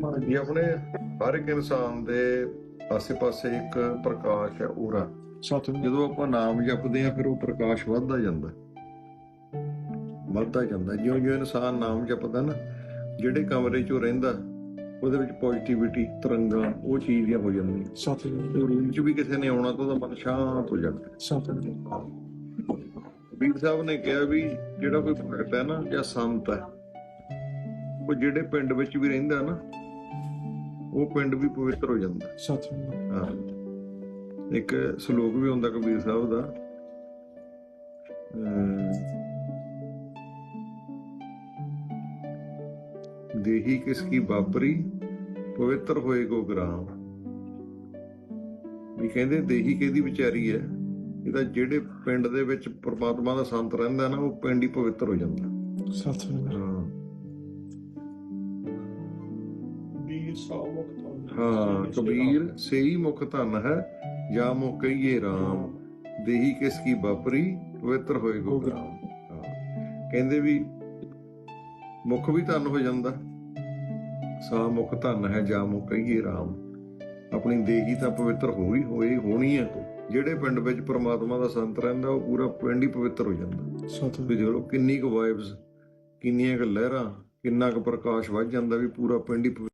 ਇਹ ਆਪਣੇ ਹਰ ਇੱਕ ਇਨਸਾਨ ਦੇ ਆਸੇ-ਪਾਸੇ ਇੱਕ ਪ੍ਰਕਾਸ਼ ਹੈ ਔਰਾ ਸਤਿਗੁਰੂ। ਜਦੋਂ ਆਪਾਂ ਨਾਮ ਜਪਦੇ ਆ ਫਿਰ ਉਹ ਪ੍ਰਕਾਸ਼ ਵੱਧਦਾ ਜਾਂਦਾ ਵੱਧਦਾ ਜਾਂਦਾ ਜਿਉਂ ਜਿਉਂ ਇਨਸਾਨ ਨਾਮ ਜਪਦਾ ਨਾ ਜਿਹੜੇ ਕਮਰੇ 'ਚ ਉਹ ਰਹਿੰਦਾ ਉਹਦੇ ਵਿੱਚ ਪੋਜ਼ਿਟਿਵਿਟੀ ਤਰੰਗਾਂ ਉਹ ਚੀਜ਼ਾਂ ਹੋ ਜਾਂਦੀਆਂ। ਸਤਿਗੁਰੂ। ਰੂਮ 'ਚ ਵੀ ਕਿਸੇ ਨੇ ਆਉਣਾ ਤਾਂ ਉਹਦਾ ਮਨ ਸ਼ਾਂਤ ਹੋ ਜਾਂਦਾ ਸਤਿਗੁਰੂ। ਵੀਰ ਸਾਹਿਬ ਨੇ ਕਿਹਾ ਵੀ ਜਿਹੜਾ ਕੋਈ ਭਗਤ ਹੈ ਨਾ ਜਾਂ ਸੰਤ ਹੈ ਉਹ ਜਿਹੜੇ ਪਿੰਡ ਵਿੱਚ ਵੀ ਰਹਿੰਦਾ ਨਾ ਉਹ ਪਿੰਡ ਵੀ ਪਵਿੱਤਰ ਹੋ ਜਾਂਦਾ। ਹਾਂ। ਇੱਕ ਸ਼ਲੋਕ ਵੀ ਹੁੰਦਾ ਕਬੀਰ ਸਾਹਿਬ ਦਾ। ਦੇਹੀ ਕਿਸ ਕੀ ਬਾਬਰੀ ਪਵਿੱਤਰ ਹੋਏ ਕੋ ਗ੍ਰਾਮ। ਵੀ ਕਹਿੰਦੇ ਦੇਹੀ ਕਿਹਦੀ ਵਿਚਾਰੀ ਹੈ? ਇਹਦਾ ਜਿਹੜੇ ਪਿੰਡ ਦੇ ਵਿੱਚ ਪ੍ਰਮਾਤਮਾ ਦਾ ਸੰਤ ਰਹਿੰਦਾ ਨਾ ਉਹ ਪਿੰਡ ਹੀ ਪਵਿੱਤਰ ਹੋ ਜਾਂਦਾ। ਸਤਿਗੁਰੂ ਹਾਂ। ਵੀਰ ਸਾਵਕ ਹਾਂ ਕਬੀਰ ਸੇਈ ਮੁਖ ਧਨ ਹੈ ਜਾਂ ਮੋ ਕਹੀਏ RAM ਦੇਹੀ ਕਿਸ ਕੀ ਬਾਪਰੀ ਪਵਿੱਤਰ ਹੋਏ ਗੋ ਗ੍ਰਾਮ ਹਾਂ। ਕਹਿੰਦੇ ਵੀ ਮੁਖ ਵੀ ਧਨ ਹੋ ਜਾਂਦਾ। ਸਾ ਮੁਖ ਧਨ ਹੈ ਜਾਂ ਮੋ ਕਹੀਏ RAM ਆਪਣੀ ਦੇਹੀ ਤਾਂ ਪਵਿੱਤਰ ਹੋਈ ਹੋਈ ਹੋਣੀ ਹੈ ਜਿਹੜੇ ਪਿੰਡ ਵਿੱਚ ਪ੍ਰਮਾਤਮਾ ਦਾ ਸੰਤ ਰਹਿੰਦਾ ਉਹ ਪੂਰਾ ਪਿੰਡ ਹੀ ਪਵਿੱਤਰ ਹੋ ਜਾਂਦਾ। ਸਤਿਗੁਰੂ। ਦੇਖੋ ਕਿੰਨੀ ਕੁ ਵਾਈਬਸ ਕਿੰਨੀਆਂ ਕੁ ਲਹਿਰਾਂ ਕਿੰਨਾ ਕੁ ਪ੍ਰਕਾਸ਼ ਵੱਜ ਜਾਂਦਾ ਵੀ ਪੂਰਾ ਪਿੰਡ ਹੀ